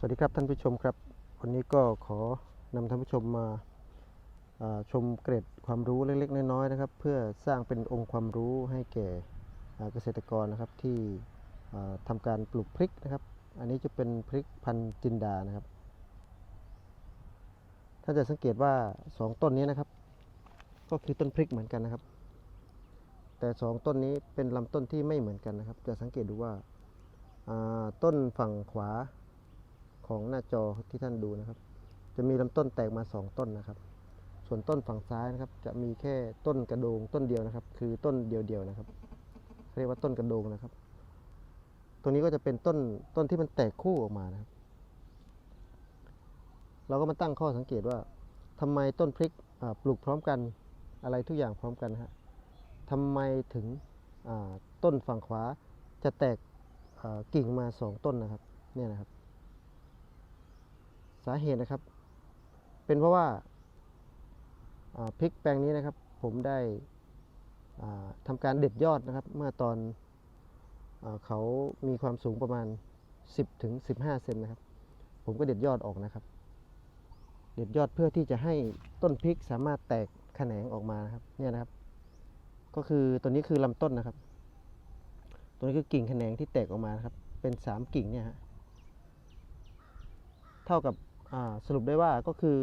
สวัสดีครับท่านผู้ชมครับ วันนี้ก็ขอนำท่านผู้ชมมาาชมเกร็ดความรู้เล็กๆน้อยๆนะครับ เพื่อสร้างเป็นองค์ความรู้ให้แก่เกษตรกรนะครับที่อ่าทำการปลูกพริกนะครับ อันนี้จะเป็นพริกพันธุ์จินดานะครับท่านจะสังเกตว่าสองต้นนี้นะครับ ก็คือต้นพริกเหมือนกันนะครับ แต่สองต้นนี้เป็นลำต้นที่ไม่เหมือนกันนะครับ จะสังเกตดูว่าอ่าต้นฝั่งขวา ของหน้าจอที่ท่านดูนะครับ จะมีลำต้นแตกมา 2 ต้นนะครับ ส่วนต้นฝั่งซ้ายนะครับ จะมีแค่ต้นกระโดงต้นเดียวนะครับ คือต้นเดียวๆนะครับ เรียกว่าต้นกระโดงนะครับ ตัวนี้ก็จะเป็นต้นต้นที่มันแตกคู่ออกมานะครับ เราก็มาตั้งข้อสังเกตว่าทำไมต้นพริกปลูกพร้อมกันอะไรทุกอย่างพร้อมกันฮะทำไมถึงต้นฝั่งขวาจะแตกกิ่งมาสองต้นนะครับเนี่ยนะครับาเหตุนะครับ เป็นเพราะว่าาพริกแปลงนี้นะครับ ผมได้อ่าทำการเด็ดยอดนะครับ เมื่อตอนอเขามีความสูงประมาณ 10ถึง15 เซนนะครับ ผมก็เด็ดยอดออกนะครับ เด็ดยอดเพื่อที่จะให้ต้นพริกสามารถแตกแขนงออกมานะครับ เนี่ยนะครับ ก็คือตัวนี้คือลำต้นนะครับ ตัวนี้คือกิ่งแขนงที่แตกออกมานะครับ เป็น 3 กิ่งเนี่ยฮะเท่ากับ สรุปได้ว่าก็คือ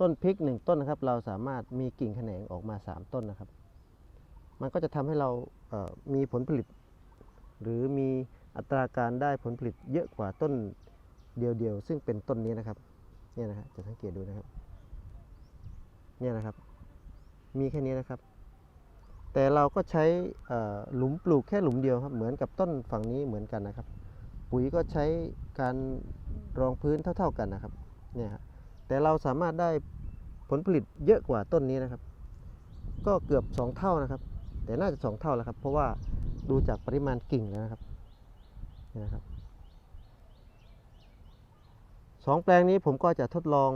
ต้นพริกหนึ่งต้นนะครับ เราสามารถมีกิ่งแขนงออกมา 3 ต้นนะครับ มันก็จะทำให้เรามีผลผลิต หรือมีอัตราการได้ผลผลิตเยอะกว่าต้นเดียวๆซึ่งเป็นต้นนี้นะครับเนี่ยนะครับจะสังเกตดูนะครับเนี่ยนะครับ มีแค่นี้นะครับ แต่เราก็ใช้หลุมปลูกแค่หลุมเดียวครับ เหมือนกับต้นฝั่งนี้เหมือนกันนะครับ ปุ๋ยก็ใช้การรองพื้นเท่า ๆกันนะครับเนี่ยฮะแต่เราสามารถได้ผลผลิตเยอะกว่าต้นนี้นะครับ ก็เกือบ 2 เท่านะครับ แต่น่าจะ 2 เท่าแล้วครับ เพราะว่าดูจากปริมาณกิ่งแล้วนะครับนี่นะครับสองแปลงนี้ผมก็จะทดลอง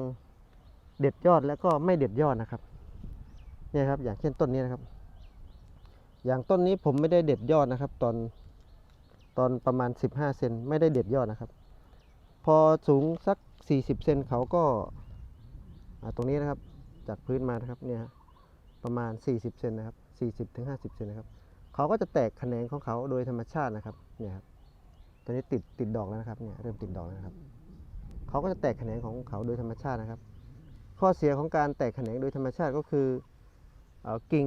เด็ดยอดแล้วก็ไม่เด็ดยอดนะครับเนี่ยครับอย่างเช่นต้นนี้นะครับ อย่างต้นนี้ผมไม่ได้เด็ดยอดนะครับ ตอน ตอนประมาณ 15 เซนไม่ได้เด็ดยอดนะครับ พอสูงสัก 40 เซนเขาก็ตรงนี้นะครับจากพื้นมานะครับเนี่ยประมาณ 40 เซนนะครับ40ถึง50 เซนนะครับเขาก็จะแตกแขนงของเขาโดยธรรมชาตินะครับเนี่ยครับตอนนี้ติดติดดอกแล้วนะครับเนี่ยเริ่มติดดอกแล้วนะครับเขาก็จะแตกแขนงของเขาโดยธรรมชาตินะครับ ข้อเสียของการแตกแขนงโดยธรรมชาติก็คือเอ่อกิ่ง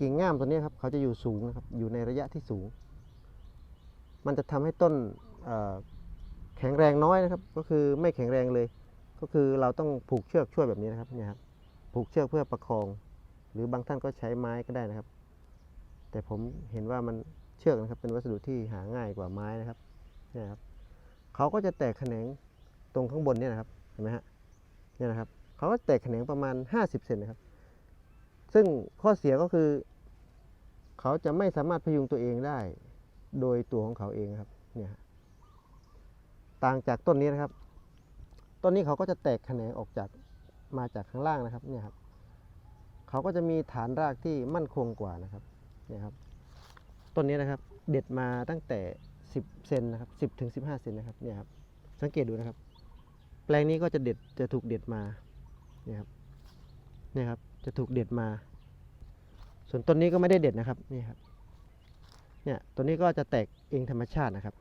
กิ่งง่ามตัวนี้ครับเขาจะอยู่สูงนะครับอยู่ในระยะที่สูง มันจะทำให้ต้นแข็งแรงน้อยนะครับ ก็คือไม่แข็งแรงเลย ก็คือเราต้องผูกเชือกช่วยแบบนี้นะครับเนี่ยครับผูกเชือกเพื่อประคอง หรือบางท่านก็ใช้ไม้ก็ได้นะครับ แต่ผมเห็นว่ามันเชือกนะครับเป็นวัสดุที่หาง่ายกว่าไม้นะครับเนี่ยครับเขาก็จะแตกแขนงตรงข้างบนเนี่ยนะครับเห็นไหมฮะเนี่ยนะครับเขาก็แตกแขนงประมาณ 50เซนนะครับ ซึ่งข้อเสียก็คือ เขาจะไม่สามารถพยุงตัวเองได้ โดยตัวของเขาเองครับเนี่ยต่างจากต้นนี้นะครับ ต้นนี้เขาก็จะแตกแขนงออกจากมาจากข้างล่างนะครับเนี่ยครับเขาก็จะมีฐานรากที่มั่นคงกว่านะครับเนี่ยครับต้นนี้นะครับเด็ดมาตั้งแต่ 10เซนนะครับ10ถึง15เซนนะครับเนี่ยครับสังเกตดูนะครับ แปลงนี้ก็จะเด็ดจะถูกเด็ดมาเนี่ยครับเนี่ยครับจะถูกเด็ดมา ส่วนต้นนี้ก็ไม่ได้เด็ดนะครับนี่ครับ เนี่ยตัวนี้ก็จะแตกเองธรรมชาตินะครับ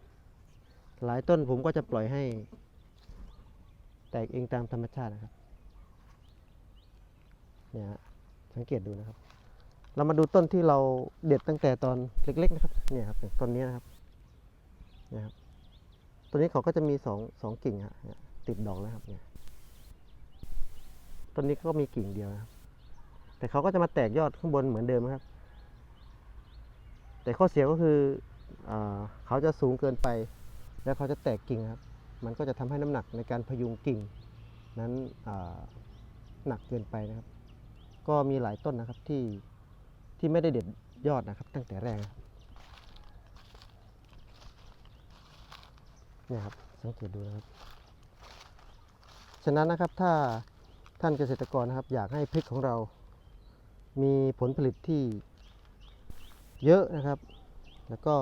หลายต้นผมก็จะปล่อยให้ แตกเองตามธรรมชาตินะครับเนี่ยฮะสังเกตดูนะครับ เรามาดูต้นที่เราเด็ดตั้งแต่ตอนเล็ก ๆ นะครับเนี่ยครับต้นนี้นะครับเนี่ยครับต้นนี้เขาก็จะมีสองสองกิ่งฮะเนี่ยติดดอกแล้วครับเนี่ยต้นนี้ก็มีกิ่งเดียวนะครับ แต่เขาก็จะมาแตกยอดข้างบนเหมือนเดิมนะครับ แต่ข้อเสียก็คืออเขาจะสูงเกินไป แล้วเขาจะแตกกิ่งครับ มันก็จะทำให้น้ำหนักในการพยุงกิ่ง นั้นหนักเกินไปนะครับ ก็มีหลายต้นนะครับที่ที่ไม่ได้เด็ดยอดนะครับ ตั้งแต่แรกเนี่ยครับสังเกตดูนะครับ ฉะนั้นนะครับถ้าท่านเกษตรกรนะครับ อยากให้พริกของเรา มีผลผลิตที่ เยอะนะครับ แล้วก็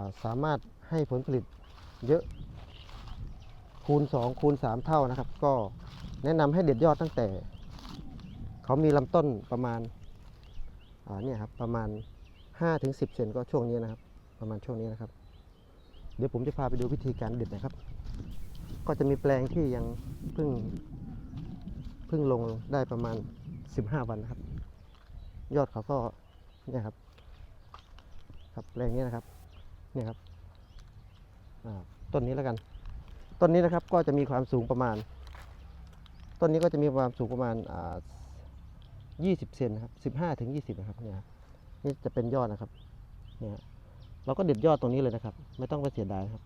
าสามารถให้ผลผลิตเยอะคูณ 2 คูณ 3 เท่านะครับ ก็แนะนำให้เด็ดยอดตั้งแต่ เขามีลำต้นประมาณาเนี่ยครับประมาณ5ถึง10 เซนก็ช่วงนี้นะครับ ประมาณช่วงนี้นะครับ เดี๋ยวผมจะพาไปดูวิธีการเด็ดนะครับ ก็จะมีแปลงที่ยังเพิ่งเพิ่งลงได้ประมาณ 15 วันนะครับ ยอดเขาก็เนี่ยครับ ครับแปลงนี้นะครับเนี่ยครับต้นนี้แล้วกัน ต้นนี้นะครับก็จะมีความสูงประมาณ ต้นนี้ก็จะมีความสูงประมาณอ่า20เซนนะครับ15ถึง20นะครับเนี่ยนี่จะเป็นยอดนะครับเนี่ยเราก็เด็ดยอดตรงนี้เลยนะครับ ไม่ต้องไปเสียดายครับ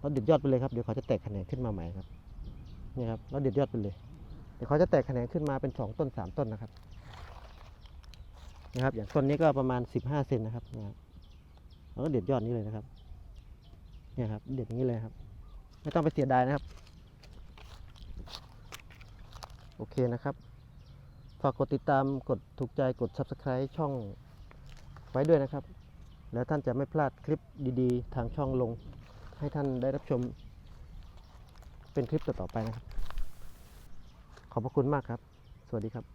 เราเด็ดยอดไปเลยครับเดี๋ยวเขาจะแตกแขนงขึ้นมาใหม่ครับเนี่ยครับเราเด็ดยอดไปเลยเดี๋ยวเขาจะแตกแขนงขึ้นมาเป็น2ต้น3ต้นนะครับนะครับ อย่างต้นนี้ก็ประมาณ15เซนนะครับนี่ยครับ เราก็เด็ดยอดนี้เลยนะครับเนี่ยครับเด็ดอย่างนี้เลยครับ ไม่ต้องไปเสียดายนะครับ โอเคนะครับฝากกดติดตามกดถูกใจกด Subscribe ช่องไว้ด้วยนะครับ แล้วท่านจะไม่พลาดคลิปดีๆ ทางช่องลง ให้ท่านได้รับชม เป็นคลิปต่อๆไปนะครับ ขอบพระคุณมากครับ สวัสดีครับ